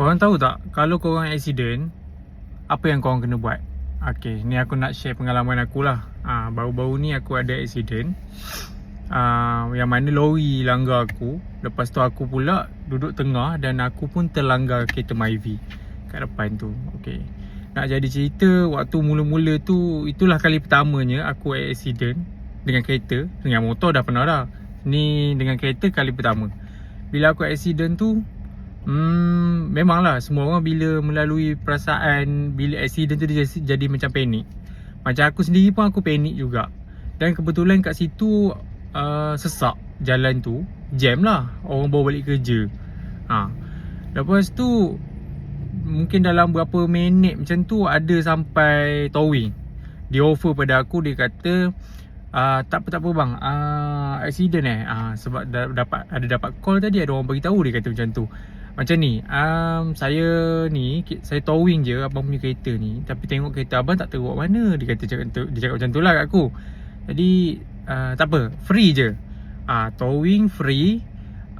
Korang tahu tak Kalau korang accident Apa yang korang kena buat? Okay Ni aku nak share pengalaman aku lah ha, Baru-baru ni aku ada accident. Uh, Yang mana lori langgar aku. Lepas tu aku pula Duduk tengah Dan aku pun terlanggar kereta Myvi Kat depan tu. Okay Nak jadi cerita Waktu mula-mula tu Itulah kali pertamanya Aku accident Dengan kereta. Dengan motor dah pernah dah. Ni dengan kereta kali pertama. Bila aku accident tu Hmm, memanglah semua orang bila melalui perasaan bila accident tu dia jadi, jadi macam panik. Macam aku sendiri pun aku panik juga. Dan kebetulan kat situ uh, sesak jalan tu, jam lah orang bawa balik kerja. Ha. Lepas tu mungkin dalam berapa minit macam tu ada sampai towing. Dia offer pada aku dia kata Uh, tak apa tak apa bang. Uh, accident eh. Uh, sebab da- dapat ada dapat call tadi ada orang bagi tahu dia kata macam tu. Macam ni, um, saya ni, saya towing je abang punya kereta ni. Tapi tengok kereta abang tak teruk mana Dia kata cakap, dia cakap macam tu lah kat aku. Jadi, uh, tak apa, free je. Uh, Towing, free.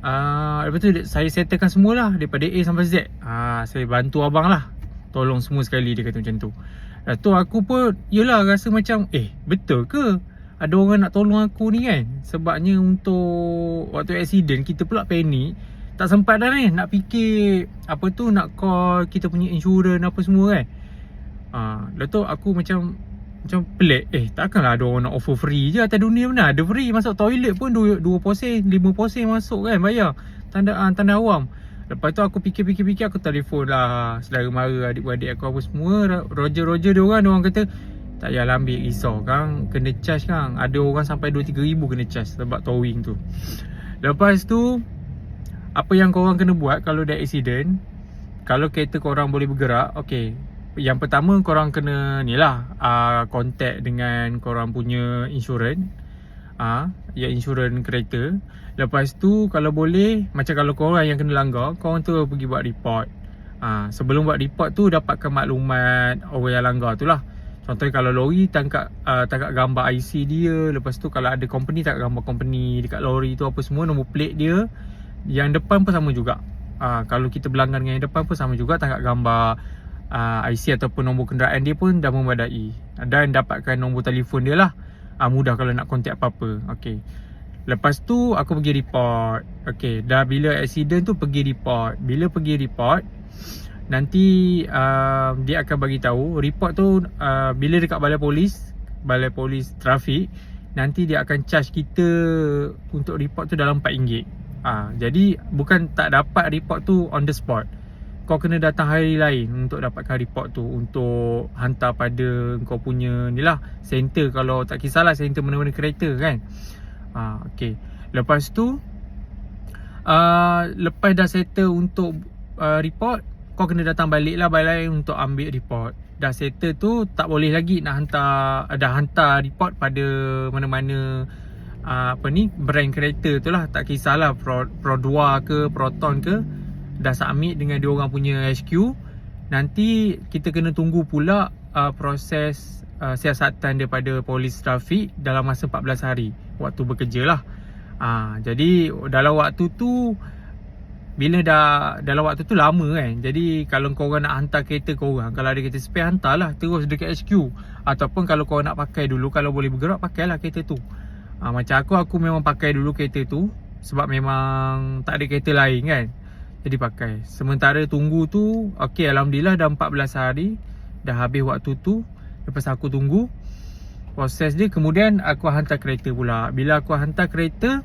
Uh, Lepas tu saya settlekan semualah Daripada A sampai Z. Uh, Saya bantu abang lah. Tolong semua sekali dia kata macam tu. Lepas tu aku pun, yelah rasa macam Eh, betul ke? Ada orang nak tolong aku ni kan? Sebabnya untuk waktu accident kita pula panik tak sempat dah ni nak fikir apa tu nak call kita punya insurans apa semua kan. Uh, lepas tu aku macam macam pelik. Eh takkanlah ada orang nak offer free je atas dunia mana ada free masuk toilet pun 2 2 posen 5 posen masuk kan bayar. Tanda uh, tanda awam. Lepas tu aku fikir-fikir-fikir aku telefon lah saudara mara adik-beradik aku apa semua. Roger-Roger dia orang dia orang kata tak payahlah ambil risau kan kena charge kan ada orang sampai 2 3 ribu kena charge sebab towing tu. Lepas tu apa yang korang kena buat kalau dah accident kalau kereta korang boleh bergerak okey. Yang pertama korang kena ni lah uh, contact dengan korang punya insurans. Uh, ya insurans kereta. Lepas tu kalau boleh macam kalau korang yang kena langgar korang tu pergi buat report. Uh, sebelum buat report tu dapatkan maklumat orang yang langgar tu lah. Contohnya kalau lori tangkap uh, tangkap gambar IC dia Lepas tu kalau ada company tangkap gambar company Dekat lori tu apa semua nombor plate dia yang depan pun sama juga uh, Kalau kita berlanggan dengan yang depan pun sama juga Tangkap gambar uh, IC ataupun nombor kenderaan dia pun dah memadai Dan dapatkan nombor telefon dia lah uh, Mudah kalau nak kontak apa-apa okay. Lepas tu aku pergi report okay. Dah bila accident tu pergi report Bila pergi report Nanti uh, dia akan bagi tahu report tu uh, bila dekat balai polis, balai polis trafik, nanti dia akan charge kita untuk report tu dalam RM4. Ha, jadi bukan tak dapat report tu on the spot. Kau kena datang hari lain untuk dapatkan report tu untuk hantar pada kau punya ni lah center kalau tak kisahlah center mana-mana kereta kan. Ha, okey. Lepas tu uh, lepas dah settle untuk uh, report, kau kena datang balik lah balai untuk ambil report. Dah settle tu tak boleh lagi nak hantar dah hantar report pada mana-mana uh, apa ni brand kereta tu lah. Tak kisahlah Pro, Pro 2 ke Proton ke. Dah submit dengan dia orang punya HQ nanti kita kena tunggu pula uh, proses uh, siasatan daripada polis trafik dalam masa 14 hari. Waktu bekerja lah. Uh, jadi dalam waktu tu bila dah dalam waktu tu lama kan. Jadi kalau kau nak hantar kereta kau Kalau ada kereta spare hantarlah terus dekat HQ Ataupun kalau kau nak pakai dulu Kalau boleh bergerak pakailah kereta tu ha, Macam aku, aku memang pakai dulu kereta tu Sebab memang tak ada kereta lain kan. Jadi pakai. Sementara tunggu tu Okay Alhamdulillah dah 14 hari Dah habis waktu tu. Lepas aku tunggu Proses dia. Kemudian aku hantar kereta pula. Bila aku hantar kereta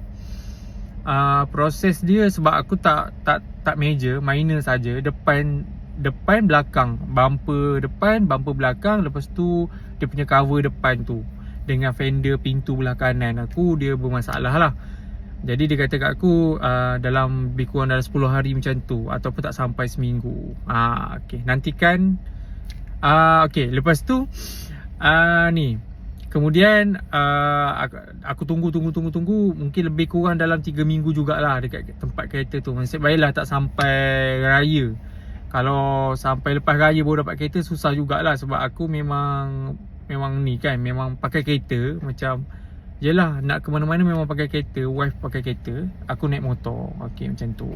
uh, Proses dia sebab aku tak tak tak major Minor saja. Depan Depan belakang Bumper depan Bumper belakang. Lepas tu Dia punya cover depan tu dengan fender pintu belah kanan aku dia bermasalah lah. Jadi dia kata kat aku uh, dalam lebih kurang dalam 10 hari macam tu ataupun tak sampai seminggu. Uh, okay. nantikan uh, okay. lepas tu uh, ni. Kemudian uh, aku, aku tunggu tunggu tunggu tunggu. Mungkin lebih kurang dalam 3 minggu jugalah dekat tempat kereta tu. Nasib baiklah tak sampai raya. Kalau sampai lepas raya baru dapat kereta susah jugalah sebab aku memang memang ni kan memang pakai kereta macam Yelah nak ke mana-mana memang pakai kereta Wife pakai kereta Aku naik motor. Okay macam tu